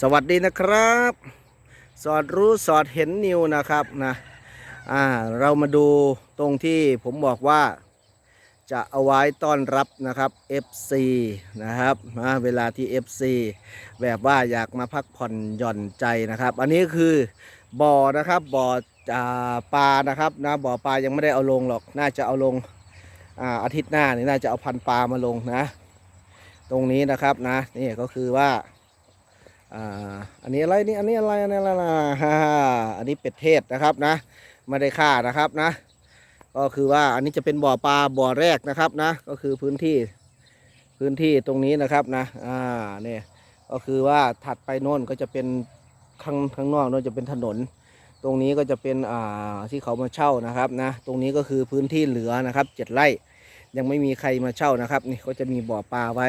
สวัสดีนะครับ สอดรู้สอดเห็นนิวนะครับนะอ่าเรามาดูตรงที่ผมบอกว่า จะเอาไว้ต้อนรับนะครับ FC นะครับนะเวลาที่ FC แบบว่าอยากมาพักผ่อนหย่อนใจนะครับ อันนี้คือบ่อนะครับบ่อปลานะครับนะบ่อปลายังไม่ได้เอาลงหรอกน่าจะเอาลงอาทิตย์หน้านี่น่าจะเอาพันปลามาลงนะ ตรงนี้นะครับนะนี่ก็คือว่า อ่าอันนี้อะไรนี่อันนี้อะไรอันนี้อะไรนะฮ่าอันนี้เป็ดเทศนะครับนะไม่ได้ฆ่านะครับนะ ก็คือว่าอันนี้จะเป็นบ่อปลาบ่อแรกนะครับนะ ก็คือพื้นที่พื้นที่ตรงนี้นะครับนะอ่าเนี่ยก็คือว่าถัดไปโน่นก็จะเป็นข้างข้างนอกโน่นจะเป็นถนน ตรงนี้ก็จะเป็นอ่าที่เขามาเช่านะครับนะ ตรงนี้ก็คือพื้นที่เหลือนะครับเจ็ดไร่ยังไม่มีใครมาเช่านะครับ นี่ก็จะมีบ่อปลาไว้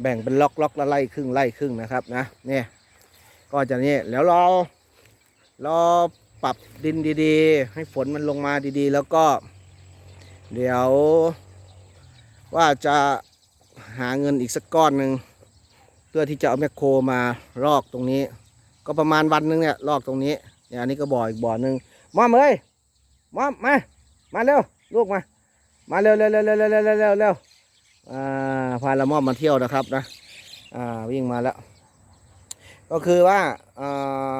แบ่งเป็นล็อกล็อกละไล่ครึ่งไล่ครึ่งนะครับนะเนี่ยก็จะนี่แล้วรอรอปรับดินดีๆ ให้ฝนมันลงมาดีๆ แล้วก็ เดี๋ยวว่าจะหาเงินอีกสักก้อนหนึ่งเพื่อที่จะเอาแมคโครมาลอกตรงนี้ ก็ประมาณวันนึงเนี่ยลอกตรงนี้เนี่ยอันนี้ก็บ่ออีกบ่อหนึ่งมอมเอ้ยมอมมามาเร็วลูกมา มาเร็วเร็วเร็วเร็วเร็วเร็วเร็ว อ่าพาละม่อมมาเที่ยวนะครับนะอ่าวิ่งมาแล้ว ก็คือว่าอ่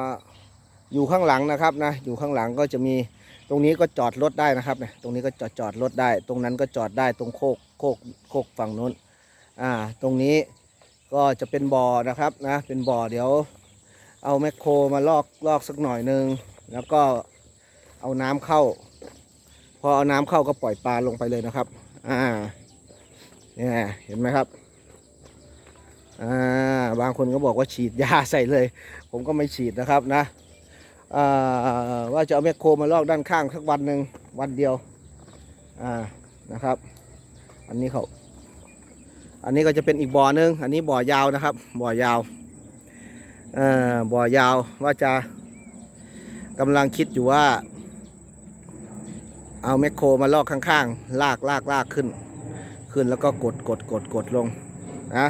าอยู่ข้างหลังนะครับนะอยู่ข้างหลังก็จะมีตรงนี้ก็จอดรถได้นะครับเนี่ยตรงนี้ก็จอดจอดรถได้ ตรงนั้นก็จอดได้ตรงโคกโคกโคกฝั่งนู้นอ่าตรงนี้ก็จะเป็นบ่อนะครับนะเป็นบ่อเดี๋ยว เอาแมคโครมาลอกลอกสักหน่อยหนึง แล้วก็เอาน้ำเข้า พอเอาน้ำเข้าก็ปล่อยปลาลงไปเลยนะครับอ่า เนี่ยเห็นไหมครับอ่าบางคนก็บอกว่าฉีดยาใส่เลย ผมก็ไม่ฉีดนะครับนะอ่าว่าจะเอาแมคโครมาลอกด้านข้างสักวันหนึ่งวันเดียวอ่านะครับ อันนี้เขาอันนี้ก็จะเป็นอีกบ่อหนึง อันนี้บ่อยาวนะครับ บ่อยาวเอ่อบ่อยาวว่าจะกำลังคิดอยู่ว่า เอาแมคโครมาลอกข้างๆ ลากลากลากขึ้น ขึ้นแล้วก็กดกดกดกดลงนะ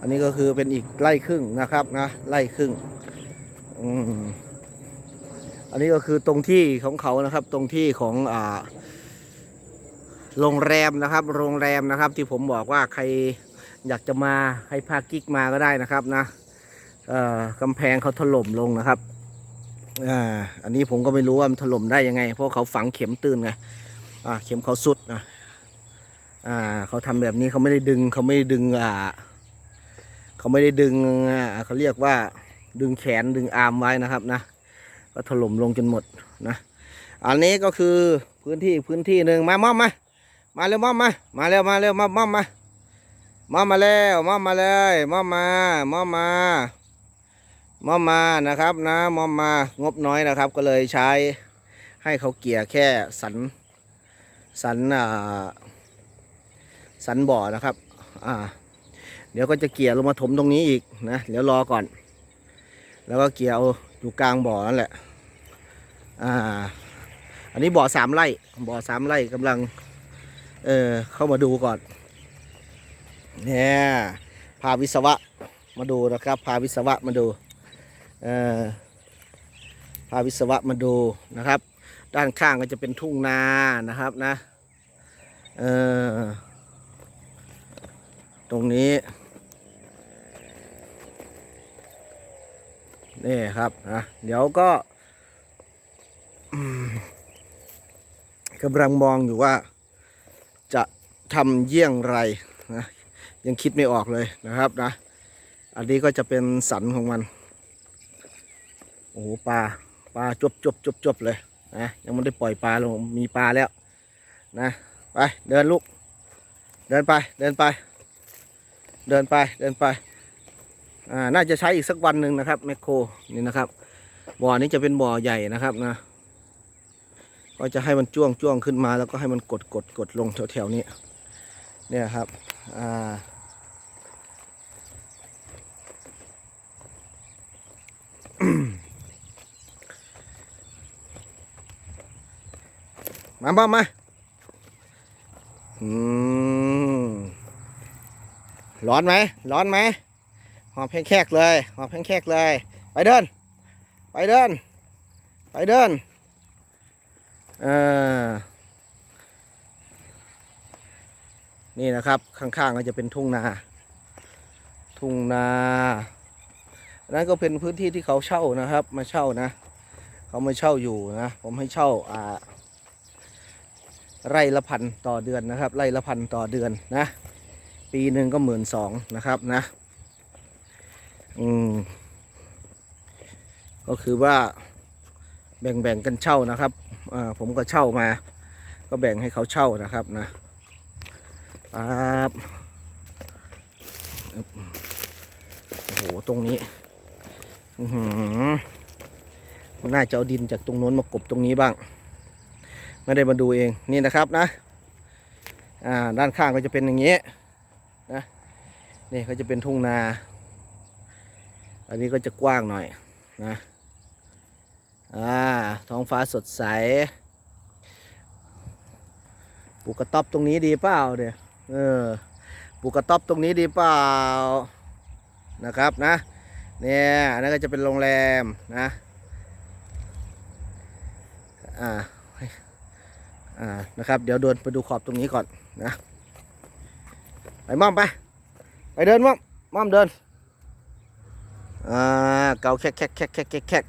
อันนี้ก็คือเป็นอีกไล่ครึ่งนะครับนะไล่ครึ่งอันนี้ก็คือตรงที่ของเขานะครับ ตรงที่ของอ่าโรงแรมนะครับ โรงแรมนะครับ ที่ผมบอกว่าใครอยากจะมาให้พากิ๊กมาก็ได้นะครับนะกำแพงเขาถล่มลงนะครับอ่าอันนี้ผมก็ไม่รู้ว่ามันถล่มได้ยังไง เพราะเขาฝังเข็มตื่นไงอ่าเข็มเขาสุดนะ อ่าเขาทำแบบนี้เขาไม่ได้ดึงเขาไม่ได้ดึงอ่าเขาไม่ได้ดึงอ่าเขาเรียกว่าดึงแขนดึงอาร์มไว้นะครับนะก็ถล่มลงจนหมดนะ อันนี้ก็คือพื้นที่พื้นที่หนึ่งมามอมมามาเร็วมอมมามาเร็วมาเร็วมามอมมามอมมาแล้วมอมมาเลยมอมมามอมมามอมมานะครับนะมอมมางบน้อยนะครับ ก็เลยใช้ให้เขาเกี่ยแค่สันสันอ่า สันบ่อนะครับ อ่า เดี๋ยวก็จะเกี่ยลงมาถมตรงนี้อีกนะเดี๋ยวรอก่อน แล้วก็เกี่ยวอยู่กลางบ่อนั่นแหละ อ่า อันนี้บ่อสามไร่บ่อสามไร่กำลัง เออเข้ามาดูก่อนเนี่ยพาวิศวะมาดูนะครับ พาวิศวะมาดูเออพาวิศวะมาดูนะครับ ด้านข้างก็จะเป็นทุ่งนานะครับนะ เออ ตรงนี้ นี่ครับนะเดี๋ยวก็กำลังมองอยู่ว่า จะทำเยี่ยงไรนะยังคิดไม่ออกเลยนะครับนะ อันนี้ก็จะเป็นสันของมัน โอ้โหปลาปลาจบจบจบจบเลยนะยังไม่ได้ปล่อยปลาลงมีปลาแล้วนะ ไปเดินลูก เดินไปเดินไป เดินไปเดินไปอ่าน่าจะใช้อีกสักวันหนึ่งนะครับแมคโครนี่นะครับบ่อนี้จะเป็นบ่อใหญ่นะครับนะ ก็จะให้มันจ้วงจ้วงขึ้นมา แล้วก็ให้มันกดกดกดลงแถวๆนี้ เนี่ยครับอ่ามาบ้ามาอืม ร้อนไหมร้อนไหมหอบแห้งๆเลยหอบแห้งๆเลย ไปเดิน ไปเดิน ไปเดินเออนี่นะครับ ข้างๆก็จะเป็นทุ่งนา ทุ่งนานนั้นก็เป็นพื้นที่ที่เขาเช่านะครับ มาเช่านะ เขามาเช่าอยู่นะ ผมให้เช่าอ่าไร่ละพันต่อเดือนนะครับ ไร่ละพันต่อเดือนนะ ปีหนึ่งก็หมื่นสองนะครับนะ อืม ก็คือว่าแบ่งๆกันเช่านะครับอ่าผมก็เช่ามา ก็แบ่งให้เขาเช่านะครับนะครับโอ้โห ตรงนี้ อือหือน่าจะเอาดินจากตรงโน้นมากบตรงนี้บ้าง ไม่ได้มาดูเอง นี่นะครับนะ อ่า ด้านข้างก็จะเป็นอย่างนี้ นะนี่ก็จะเป็นทุ่งนา อันนี้ก็จะกว้างหน่อยนะอ่าท้องฟ้าสดใสปลูกกระต๊อบตรงนี้ดีเปล่าเดี๋ยเออปลูกกระต๊อบตรงนี้ดีเปล่านะครับนะเนี่ยอันนั้นก็จะเป็นโรงแรมนะอ่าอ่านะครับ เดี๋ยวเดินไปดูขอบตรงนี้ก่อนนะ ไปม่อมไป ไปเดินม่อมม่อมเดิน อ่า เกาแคกแคกแคกแคกแคก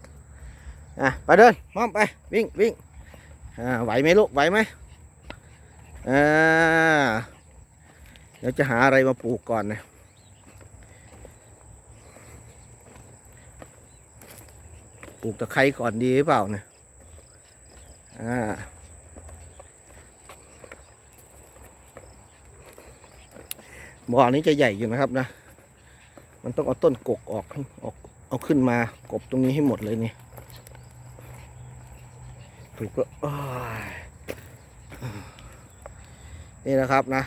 อะไปเดินม่อมไป วิ่งวิ่งอ่าไหวไหมลูกไหวไหมอ่าเดี๋ยวจะหาอะไรมาปลูกก่อนนะปลูกตะไคร้ก่อนดีหรือเปล่าเนี่ยอ่า บ่อนี้จะใหญ่อยู่นะครับนะ มันต้องเอาต้นกกออกออกเอาขึ้นมากบตรงนี้ให้หมดเลยนี่ถูกแล้วนี่นะครับนะ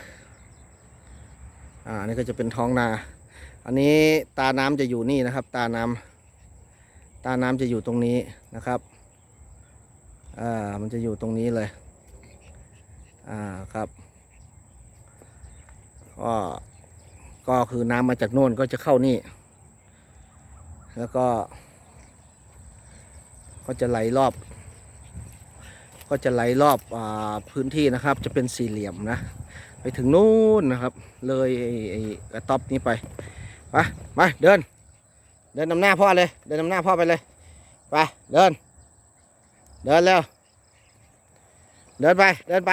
อ่านี่ก็จะเป็นท้องนา อันนี้ตาน้ำจะอยู่นี่นะครับ ตาน้ำตาน้ำจะอยู่ตรงนี้นะครับ อ่า มันจะอยู่ตรงนี้เลย อ่า ครับก็ ก็คือน้ำมาจากโน่นก็จะเข้านี่ แล้วก็ ก็จะไหลรอบ ก็จะไหลรอบอพื้นที่นะครับ จะเป็นสี่เหลี่ยมนะ ไปถึงนู่นนะครับ เลยไอ้กระต๊อบนี้ไปไปมาเดิน เดินนำหน้าพ่อเลย เดินนำหน้าพ่อไปเลยไปเดิน เดินเร็วเดินไป เดินไป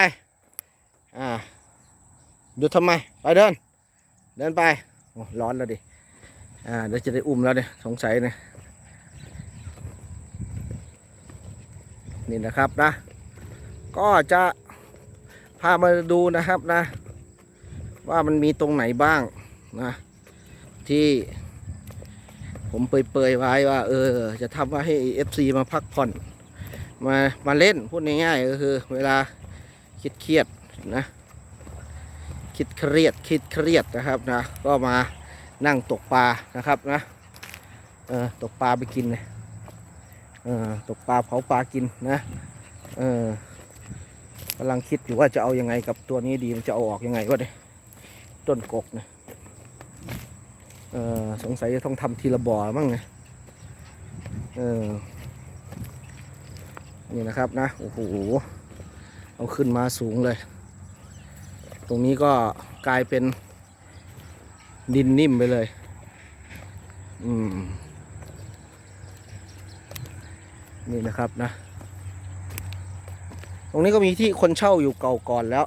อ่าหยุดทำไม ไปเดิน เดินไปร้อนแล้วดิ อ่าเดี๋ยวจะได้อุ้มแล้วเนี่ยสงสัยเนี่ยนี่นะครับนะ ก็จะพามาดูนะครับนะ ว่ามันมีตรงไหนบ้างนะ ที่ผมเปยๆไว้ว่า เออ จะทำว่าให้ FC มาพักผ่อน มามาเล่นพูดง่ายๆก็คือ เวลาเครียดๆนะ คิดเครียดคิดเครียดนะครับนะก็มานั่งตกปลานะครับนะเออตกปลาไปกินเลยเออตกปลาเผาปลากินนะเออกำลังคิดอยู่ว่าจะเอายังไงกับตัวนี้ดีมันจะเอาออกยังไงวะเนี่ยต้นกกนี่ยเออสงสัยจะต้องทำทีละบ่อมั้งไงเออนี่นะครับนะโอ้โหเอาขึ้นมาสูงเลย ตรงนี้ก็กลายเป็นดินนิ่มไปเลย อืม นี่นะครับนะ ตรงนี้ก็มีที่คนเช่าอยู่เก่าก่อนแล้ว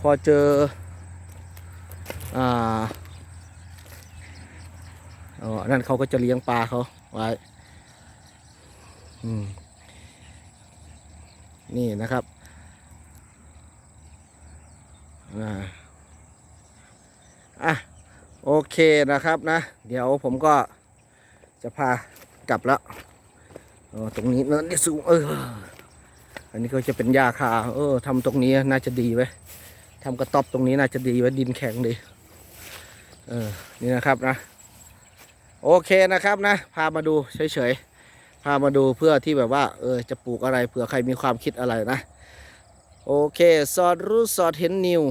พอเจอ อ่าอ๋อนั่นเขาก็จะเลี้ยงปลาเขาไว้ อืม นี่นะครับ อะโอเคนะครับนะ เดี๋ยวผมก็จะพากลับแล้วตรงนี้เนินนี่สูงเอออันนี้ก็จะเป็นหญ้าคาเออทำตรงนี้น่าจะดีไว้ทำกระต๊อบตรงนี้น่าจะดีไว้ดินแข็งดีเออนี่นะครับนะ โอเคนะครับนะ พามาดูเฉยๆพามาดูเพื่อที่แบบว่าเออจะปลูกอะไรเผื่อใครมีความคิดอะไรนะ โอเค สอดรู้สอดเห็นนิว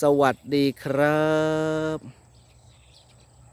สวัสดีครับ